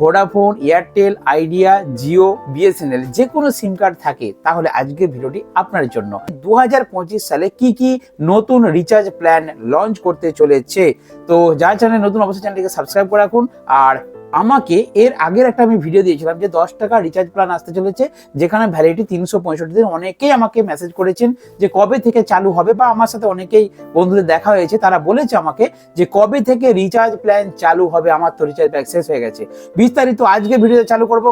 Vodafone Airtel Idea Jio BSNL যে কোনো সিম card থাকে, তাহলে আজকের ভিডিওটি আপনার জন্য। দু হাজার পঁচিশ সালে কি কি নতুন রিচার্জ প্ল্যান লঞ্চ করতে চলেছে? তো যার চ্যানেল নতুন, অবশ্যই চ্যানেলটিকে সাবস্ক্রাইব করে রাখুন। আর আমাকে এর আগের একটা আমি ভিডিও দিয়েছিলাম যে দশ টাকা রিচার্জ প্ল্যান আসতে চলেছে, যেখানে ভ্যালিডিটি তিনশো পঁয়ষট্টি দিন অনেকেই আমাকে মেসেজ করেছেন যে কবে থেকে চালু হবে বা আমার সাথে অনেকেই বন্ধুদের দেখা হয়েছে, তারা বলেছে আমাকে যে কবে থেকে রিচার্জ প্ল্যান চালু হবে, আমার তো রিচার্জ প্যাক শেষ হয়ে গেছে। বিস্তারিত আজকে ভিডিওতে চালু করব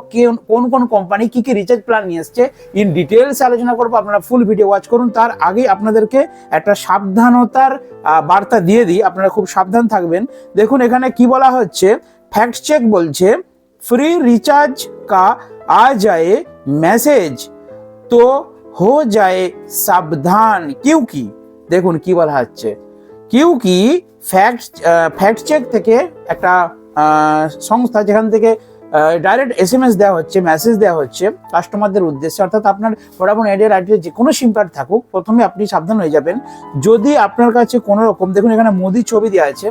কোন কোন কোম্পানি কি কি রিচার্জ প্ল্যান নিয়ে এসছে ইন ডিটেলস আলোচনা করব, আপনারা ফুল ভিডিও ওয়াচ করুন। তার আগে আপনাদেরকে একটা সাবধানতার বার্তা দিয়ে দিই, আপনারা খুব সাবধান থাকবেন। দেখুন, এখানে কি বলা হচ্ছে फैक्ट চেক বলছে ফ্রি রিচার্জ কা আ যায় মেসেজ তো হো যায় সাবধান। কিউকি দেখুন কি বলা হচ্ছে। কিউকি ফ্যাক্ট ফ্যাক্ট চেক থেকে একটা সংস্থা যেখান থেকে ডাইরেক্ট এস এম এস দেওয়া হচ্ছে মেসেজ দেওয়া হচ্ছে কাস্টমারদের উদ্দেশ্যে। অর্থাৎ আপনার ভোডাফোন আইডিয়ার আইডিয়ার যে কোনো সিম কার্ড থাকুক, প্রথমে আপনি সাবধান হয়ে যাবেন। যদি আপনার কাছে কোনো রকম, দেখুন এখানে মোদি ছবি দেওয়া আছে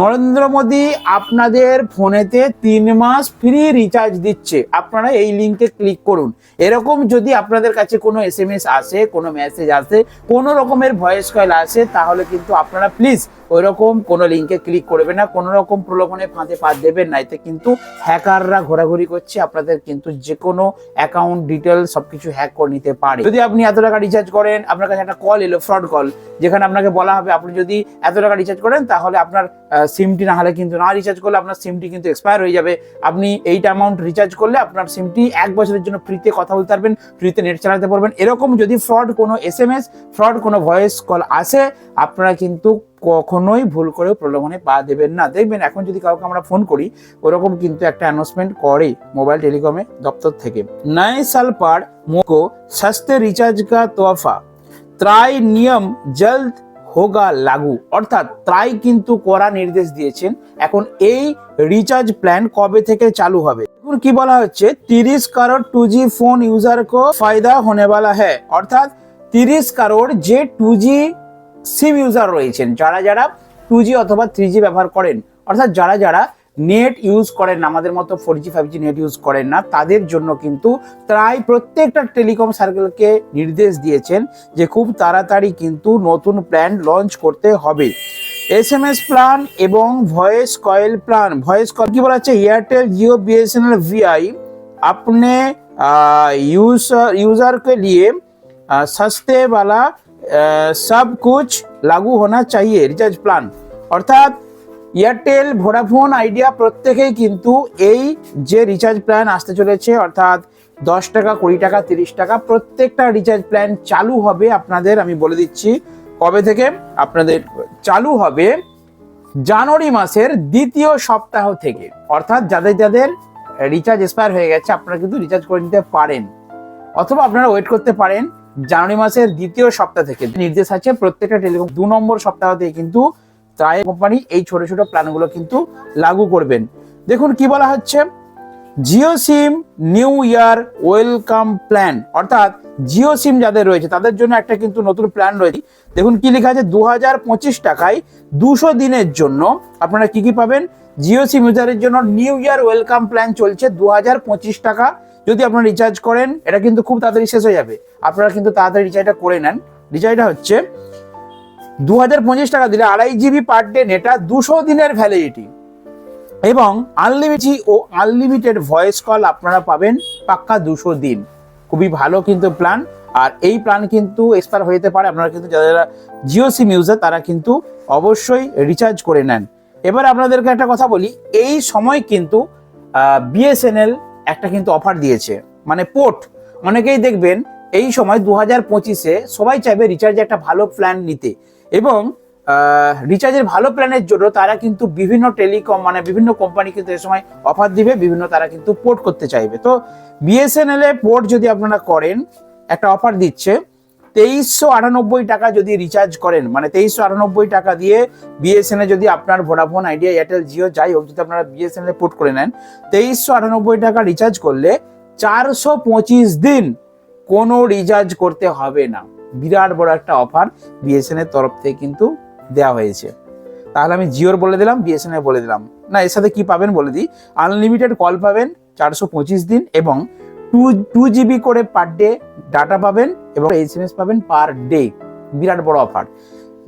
নরেন্দ্র মোদী আপনাদের ফোনেতে তিন মাস ফ্রি রিচার্জ দিচ্ছে। আপনারা এই লিঙ্কে ক্লিক করুন। এরকম যদি আপনাদের কাছে কোনো এস এম এস আসে, কোনো মেসেজ আসে, কোনো রকমের ভয়েস কল আসে, তাহলে কিন্তু আপনারা প্লিজ ওই রকম কোনো লিঙ্কে ক্লিক করবে না, কোনো রকম প্রলোভনে ফাঁদে পা দেবেন না। এতে কিন্তু হ্যাকাররা ঘোরাঘুরি করছে, আপনাদের কিন্তু যে কোনো অ্যাকাউন্ট ডিটেল সব কিছু হ্যাক করে নিতে পারে। যদি আপনি এত টাকা রিচার্জ করেন, আপনার কাছে একটা কল এলো ফ্রড কল যেখানে আপনাকে বলা হবে, আপনি যদি এত টাকা রিচার্জ করেন, তাহলে আপনার সিমটি না হলে কিন্তু না রিচার্জ করলে আপনার সিমটি কিন্তু এক্সপায়ার হয়ে যাবে। আপনি এইটা অ্যামাউন্ট রিচার্জ করলে আপনার সিমটি এক বছরের জন্য ফ্রিতে কথা বলতে পারবেন ফ্রিতে নেট চালাতে পারবেন। এরকম যদি ফ্রড কোনো এস এম এস ফ্রড কোনো ভয়েস কল আসে, আপনারা কিন্তু কখনোই ভুল করেও প্রলোভনে পা দেবেন না। দেখবেন এখন যদি কাউকে আমরা ফোন করি, ওরকম কিন্তু একটা অ্যানাউন্সমেন্ট করে মোবাইল টেলিকমে দপ্তর থেকে। নয় সাল পার মোকো সস্তে রিচার্জ কা তোহফা ত্রাই নিয়ম জলদ হোগা লাগু। অর্থাৎ ত্রাই কিন্তু করা নির্দেশ দিয়েছেন। এখন এই রিচার্জ প্ল্যান কবে থেকে চালু হবে? এখন কি বলা হচ্ছে, তিরিশ কারোর টু জি ফোন ইউজার কো ফায়দা হোনে বালা হ্যাঁ অর্থাৎ তিরিশ কারোর যে টু জি সিম ইউজার রয়েছেন যারা যারা টু জি অথবা থ্রি জি ব্যবহার করেন অর্থাৎ যারা যারা নেট ইউজ করেন না আমাদের মতো four G five G net use করেন না তাদের জন্য কিন্তু প্রায় প্রত্যেকটা টেলিকম সার্কেলকে নির্দেশ দিয়েছেন যে খুব তাড়াতাড়ি কিন্তু নতুন প্ল্যান লঞ্চ করতে হবে এস এম এস প্ল্যান এবং voice call plan voice call কি বলা হচ্ছে এয়ারটেল জিও बीएसएनएल वीआई अपने यूजर यूजर के लिए आ, सस्ते वाला সব কুছ লাগু হোনা চাইয়ে রিচার্জ প্ল্যান অর্থাৎ এয়ারটেল ভোডাফোন আইডিয়া প্রত্যেকেই কিন্তু এই যে রিচার্জ প্ল্যান আসতে চলেছে, অর্থাৎ দশ টাকা, কুড়ি টাকা, তিরিশ টাকা, প্রত্যেকটা রিচার্জ প্ল্যান চালু হবে আপনাদের, আমি বলে দিচ্ছি, কবে থেকে? আপনাদের চালু হবে জানুয়ারি মাসের দ্বিতীয় সপ্তাহ থেকে। অর্থাৎ, যাদের যাদের রিচার্জ এক্সপায়ার হয়ে গেছে, আপনারা কিন্তু রিচার্জ করে নিতে পারেন। অথবা আপনারা ওয়েট করতে পারেন। জানুয়ারি মাসের দ্বিতীয় সপ্তাহ থেকে নির্দেশ আছে প্রত্যেকটা টেলিকম দু নম্বর সপ্তাহ থেকে কিন্তু তাই কোম্পানি এই ছোট ছোট প্ল্যানগুলো কিন্তু লাগু করবেন। দেখুন কি বলা হচ্ছে? Jio SIM new year welcome plan. অর্থাৎ জিও সিম যাদের রয়েছে, তাদের জন্য একটা কিন্তু নতুন প্ল্যান রয়েছে। দেখুন কি লেখা আছে? দু হাজার পঁচিশ টাকায় দুশো দিনের জন্য আপনারা কি কি পাবেন? জিও সিম ইউজারের জন্য নিউ ইয়ার ওয়েলকাম প্ল্যান চলছে। দু হাজার পঁচিশ টাকা যদি আপনারা রিচার্জ করেন, এটা কিন্তু খুব তাড়াতাড়ি শেষ হয়ে যাবে। আপনারা কিন্তু তাড়াতাড়ি রিচার্জটা করে নেন। রিচার্জটা হচ্ছে দু হাজার পঁচিশ টাকা দিলে আড়াই জিবি পার ডে নেটা দুশো দিনের ভ্যালিডিটি এবং আনলিমিটেড ও আনলিমিটেড ভয়েস কল আপনারা পাবেন পাক্কা দুশো দিন। খুবই ভালো কিন্তু প্ল্যান আর এই প্ল্যান কিন্তু এক্সপায়ার হয়ে যেতে পারে। আপনারা কিন্তু যারা যারা জিও সিম ইউজার তারা কিন্তু অবশ্যই রিচার্জ করে নেন। এবার আপনাদেরকে একটা কথা বলি। এই সময় কিন্তু বিএসএনএল একটা কিন্তু অফার দিয়েছে। মানে পোর্ট অনেকেই দেখবেন এই সময় দু হাজার পঁচিশে সবাই চাইবে রিচার্জে একটা ভালো প্ল্যান নিতে। এবং রিচার্জের ভালো প্ল্যানের জন্য তারা কিন্তু বিভিন্ন টেলিকম মানে বিভিন্ন কোম্পানি কিন্তু এ সময় অফার দিবে, বিভিন্ন তারা কিন্তু পোর্ট করতে চাইবে। তো বিএসএনএল এ পোর্ট যদি আপনারা করেন, একটা অফার দিচ্ছে। তেইশশো আটানব্বই টাকা যদি রিচার্জ করেন মানে তেইশশো আটানব্বই টাকা দিয়ে বিএসএনএ যদি আপনার ভোডাফোন আইডিয়া এয়ারটেল জিও যাই হোক, যদি আপনারা বিএসএনএল এ পোর্ট করে নেন, তেইশশো আটানব্বই টাকা রিচার্জ করলে চারশো পঁচিশ দিন কোনো রিচার্জ করতে হবে না। বিরাট বড় একটা অফার বিএসএনএল তরফ থেকে কিন্তু দেওয়া হয়েছে। তাহলে আমি জিওর বলে দিলাম বিএসএনএল বলে দিলাম। না, এর সাথে কি পাবেন বলে দিই আনলিমিটেড কল পাবেন চারশো পঁচিশ দিন এবং টু টু জিবি করে পার ডে ডাটা পাবেন এবং এস এম এস পাবেন পার ডে বিরাট বড় অফার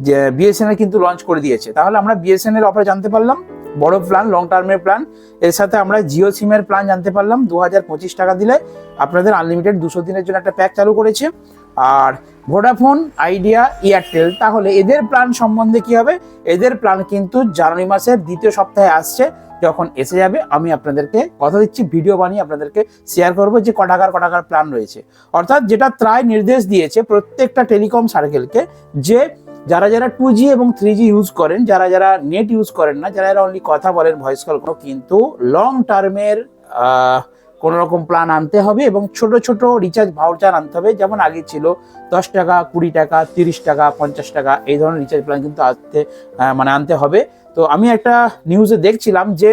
যে বিএসএনএল কিন্তু লঞ্চ করে দিয়েছে। তাহলে আমরা বিএসএনএল অফার জানতে পারলাম। বড় প্ল্যান লং টার্মের প্ল্যান এর সাথে আমরা জিও সিমের প্ল্যান জানতে পারলাম। দু হাজার পঁচিশ টাকা দিলে আপনাদের আনলিমিটেড দুশো দিনের জন্য একটা প্যাক চালু করেছে। আর ভোডাফোন আইডিয়া এয়ারটেল তাহলে এদের প্ল্যান সম্বন্ধে কি হবে? এদের প্ল্যান কিন্তু জানুয়ারি মাসের দ্বিতীয় সপ্তাহে আসছে। যখন এসে যাবে, আমি আপনাদেরকে কথা দিচ্ছি ভিডিও বানিয়ে আপনাদেরকে শেয়ার করব যে কটাকার কটাকার প্ল্যান রয়েছে। অর্থাৎ যেটা ত্রায় নির্দেশ দিয়েছে প্রত্যেকটা টেলিকম সার্কেলকে যে যারা যারা টু জি এবং থ্রি জি ইউজ করেন, যারা যারা নেট ইউজ করেন না, যারা যারা অনলি কথা বলেন ভয়েস কল কোনো, কিন্তু লং টার্মের কোনো রকম প্ল্যান আনতে হবে এবং ছোট ছোট রিচার্জ ভাউচার আনতে হবে। যেমন আগে ছিল দশ টাকা, কুড়ি টাকা, তিরিশ টাকা, পঞ্চাশ টাকা, এই ধরনের রিচার্জ প্ল্যান কিন্তু আসতে মানে আনতে হবে। তো আমি একটা নিউজে দেখছিলাম যে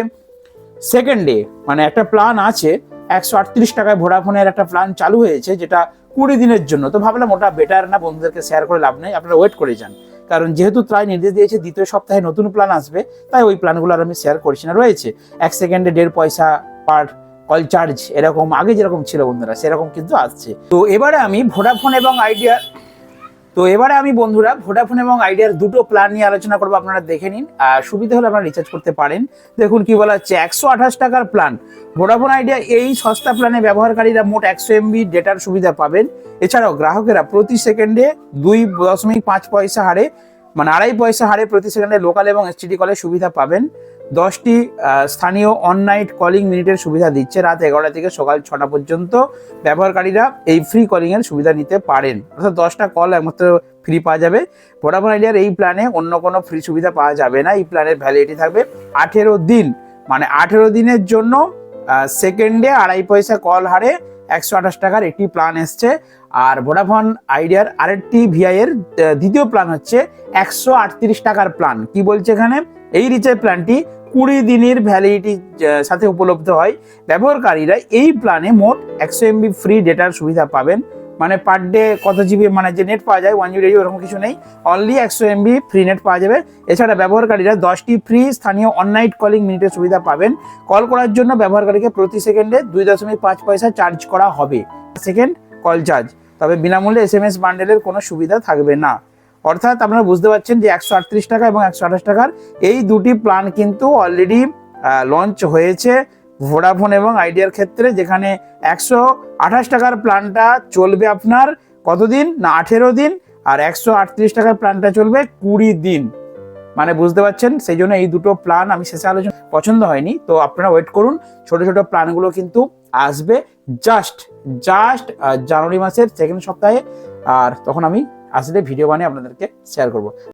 সেকেন্ডে মানে একটা প্ল্যান আছে, একশো আটত্রিশ টাকায় ভোডাফোনের একটা প্ল্যান চালু হয়েছে, যেটা কুড়ি দিনের জন্য। তো ভাবলাম ওটা বেটার না, বন্ধুদেরকে শেয়ার করে লাভ নেই, আপনারা ওয়েট করে যান। কারণ যেহেতু ত্রায় নির্দেশ দিয়েছে, দ্বিতীয় সপ্তাহে নতুন প্ল্যান আসবে, তাই ওই প্ল্যানগুলো আর আমি শেয়ার করছি না, রয়েছে। এক সেকেন্ডে দেড় পয়সা পার কল চার্জ এরকম, আগে যেরকম ছিল বন্ধুরা, সেরকম কিন্তু আসছে। তো এবারে আমি ভোডাফোন এবং আইডিয়া তো এবারে আমি বন্ধুরা ভোডাফোন এবং আইডিয়ার দুটো প্ল্যান নিয়ে আলোচনা করব, আপনারা দেখে নিন। আর সুবিধা হলে আপনারা রিচার্জ করতে পারেন। দেখুন কি বলা হচ্ছে, একশো আঠাশ টাকার প্ল্যান ভোডাফোন আইডিয়া এই সস্তা প্ল্যানে ব্যবহারকারীরা মোট একশো এমবি ডেটার সুবিধা পাবেন। এছাড়াও গ্রাহকেরা প্রতি সেকেন্ডে দুই দশমিক পাঁচ পয়সা হারে মানে আড়াই পয়সা হারে প্রতি সেকেন্ডে লোকাল এবং এসটিডি কলের সুবিধা পাবেন। দশটি স্থানীয় অননাইট কলিং মিনিটের সুবিধা দিচ্ছে। রাত এগারোটা থেকে সকাল ছটা পর্যন্ত ব্যবহারকারীরা এই ফ্রি কলিংয়ের সুবিধা নিতে পারেন। অর্থাৎ দশটা কল একমাত্র ফ্রি পাওয়া যাবে। ভোডাফোন আইডিয়ার এই প্ল্যানে অন্য কোনো ফ্রি সুবিধা পাওয়া যাবে না। এই প্ল্যানের ভ্যালিডিটি থাকবে আঠেরো দিন। মানে আঠেরো দিনের জন্য সেকেন্ডে আড়াই পয়সা কল হারে একশো আঠাশ টাকার একটি প্ল্যান এসছে। আর ভোডাফোন আইডিয়ার আরেকটি ভিআইয়ের দ্বিতীয় প্ল্যান হচ্ছে একশো আটত্রিশ টাকার প্ল্যান কি বলছে এখানে? এই রিচার্জ প্ল্যানটি কুড়ি দিনের ভ্যালিডিটি সাথে উপলব্ধ হয়। ব্যবহারকারীরা এই প্ল্যানে মোট একশো এমবি ফ্রি ডেটার সুবিধা পাবেন। মানে পার ডে কত জিবি মানে যে নেট পাওয়া যায় ওয়ান জিবি ওরকম কিছু নেই। অনলি একশো এমবি ফ্রি নেট পাওয়া যাবে। এছাড়া ব্যবহারকারীরা দশটি ফ্রি স্থানীয় অনলাইট কলিং মিনিটের সুবিধা পাবেন। কল করার জন্য ব্যবহারকারীকে প্রতি সেকেন্ডে দুই দশমিক পাঁচ পয়সা চার্জ করা হবে। সেকেন্ড কল চার্জ তবে বিনামূল্যে এস এম এস বান্ডেলের কোনো সুবিধা থাকবে না। অর্থাৎ আপনারা বুঝতে পারছেন যে একশো আটত্রিশ টাকা এবং একশো আঠাশ টাকার এই দুটি প্ল্যান কিন্তু অলরেডি লঞ্চ হয়েছে ভোডাফোন এবং আইডিয়ার ক্ষেত্রে, যেখানে একশো আঠাশ টাকার প্ল্যানটা চলবে আপনার কতদিন? না, আঠেরো দিন। আর একশো আটত্রিশ টাকার প্ল্যানটা চলবে কুড়ি দিন। মানে বুঝতে পারছেন? সেই জন্য এই দুটো প্ল্যান আমি শেষে আলোচনা পছন্দ হয়নি। তো আপনারা ওয়েট করুন। ছোট ছোট প্ল্যানগুলো কিন্তু আসবে। জাস্ট জাস্ট জানুয়ারি মাসের সেকেন্ড সপ্তাহে। আর তখন আমি আসলে ভিডিও বানিয়ে আপনাদেরকে শেয়ার করব।